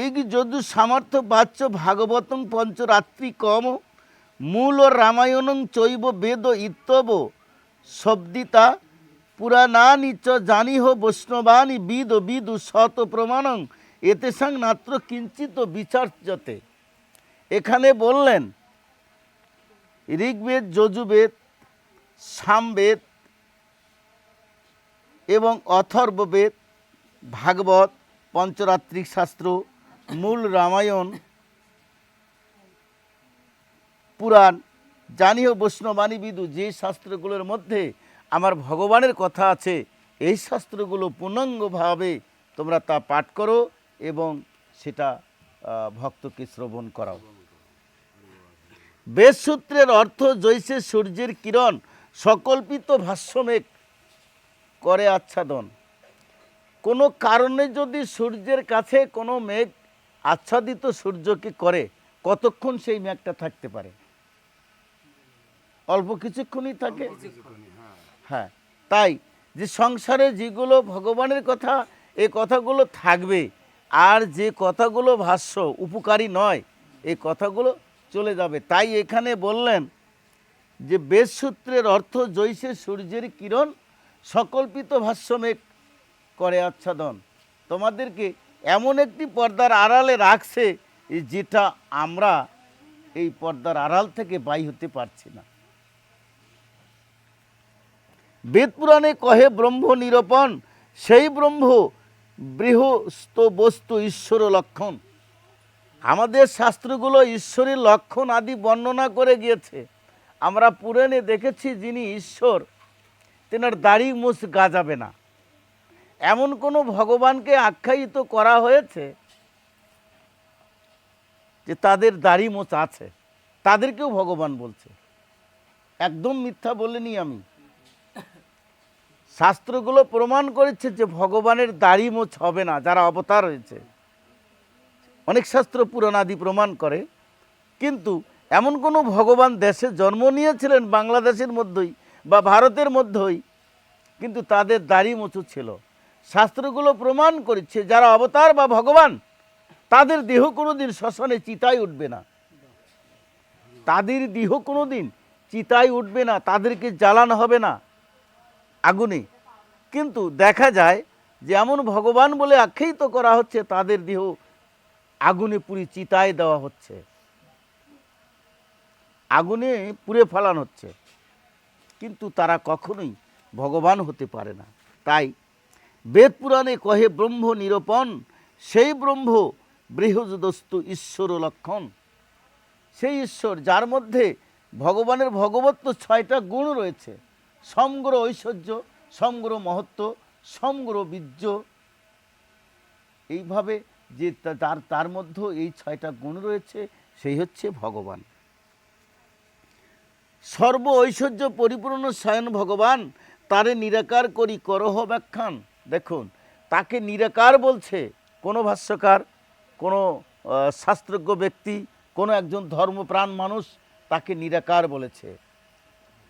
এই যদু সামর্থ্য বাচ্য ভাগবতং পঞ্চরাত্রি কম? মূল রামায়ণং চৈব বেদ ইত্যব। শব্দিতা, পুরাণানি চ জানিহ বৈষ্ণবানি বিদ বিদু শত প্রমাণং। এতেসাং নাত্র কিঞ্চিত বিচার্যতে। এখানে বললেন, ঋগ্বেদ, যজুবেদ, সামবেদ এবং অথর্ববেদ, ভাগবত, পঞ্চরাত্রিক শাস্ত্র মূল রামায়ণ, পুরাণ, জানিও বৈষ্ণবাণী বিদু, যে শাস্ত্রগুলোর মধ্যে আমার ভগবানের কথা আছে, এই শাস্ত্রগুলো পূর্ণাঙ্গভাবে তোমরা তা পাঠ করো এবং সেটা ভক্তকে শ্রবণ করাও। বেদসূত্রের অর্থ জৈসে সূর্যের কিরণ, সকল্পিত ভাষ্যমেঘ করে আচ্ছাদন। কোনো কারণে যদি সূর্যের কাছে কোনো মেঘ আচ্ছাদিত সূর্যকে করে কতক্ষণ সেই মেঘটা থাকতে পারে? অল্প কিছুক্ষণই থাকে? হ্যাঁ। তাই যে সংসারে যেগুলো ভগবানের কথা এই কথাগুলো থাকবে আর যে কথাগুলো ভাষ্য উপকারী নয় এই কথাগুলো চলে যাবে। তাই এখানে বললেন যে বেদসূত্রের অর্থ জৈসে সূর্যের কিরণ সকল্পিত ভাষ্যমেঘ করে আচ্ছাদন। তোমাদেরকে এমন একটি পর্দার আড়ালে রাখছে যেটা আমরা এই পর্দার আড়াল থেকে বাই হতে পারছি না। বেদ পুরাণে কহে, ব্রহ্ম নিরূপণ, সেই ব্রহ্ম বৃহস্ত বস্তু ঈশ্বর লক্ষণ। আমাদের শাস্ত্রগুলো ঈশ্বরের লক্ষণ আদি বর্ণনা করে গিয়েছে। আমরা পুরাণে দেখেছি যিনি ঈশ্বর, তেনার দাড়ি মুছ গাজাবে না। এমন কোনো ভগবানকে আখ্যায়িত করা হয়েছে যে তাদের দাড়ি মোচ আছে? তাদেরকেও ভগবান বলছে। একদম মিথ্যা বলিনি আমি। শাস্ত্রগুলো প্রমাণ করেছে যে ভগবানের দাড়ি মোছ হবে না, যারা অবতার হয়েছে। অনেক শাস্ত্র পুরাণাদি প্রমাণ করে। কিন্তু এমন কোনো ভগবান দেশে জন্ম নিয়েছিলেন বাংলাদেশের মধ্যেই বা ভারতের মধ্যেই, কিন্তু তাদের দাড়ি মোচু ছিল। শাস্ত্রগুলো প্রমাণ করেছে যারা অবতার বা ভগবান, তাদের দেহ কোনোদিন শ্মশানে চিতায় উঠবে না। তাদের দেহ কোনোদিন চিতায় উঠবে না, তাদেরকে জ্বালানো হবে না আগুনে। কিন্তু দেখা যায় যে এমন ভগবান বলে আখ্যায়িত করা হচ্ছে, তাদের দেহ আগুনে পুরি চিতায় দেওয়া হচ্ছে। আগুনে পুড়ে ফেলানো হচ্ছে। কিন্তু তারা কখনোই ভগবান হতে পারে না। তাই বেদ পুরাণে কহে ব্রহ্ম নিরূপণ, সেই ব্রহ্ম বৃহদস্তু ঈশ্বর লক্ষণ। সেই ঈশ্বর, যার মধ্যে ভগবানের ভগবত্ব ছয়টা গুণ রয়েছে। সমগ্র ঐশ্বর্য, সমগ্র মহত্ব, সমগ্র বীর্য। এইভাবে যে তার তার মধ্যে এই ছয়টা গুণ রয়েছে, সেই হচ্ছে ভগবান। সর্ব ঐশ্বর্য পরিপূর্ণ স্বয়ং ভগবান, তারে নিরাকার করি করহ ব্যাখ্যান। দেখুন, তাকে নিরাকার বলছে কোনো ভাষ্যকার, কোনো শাস্ত্রজ্ঞ ব্যক্তি, কোনো একজন ধর্মপ্রাণ মানুষ তাকে নিরাকার বলেছে।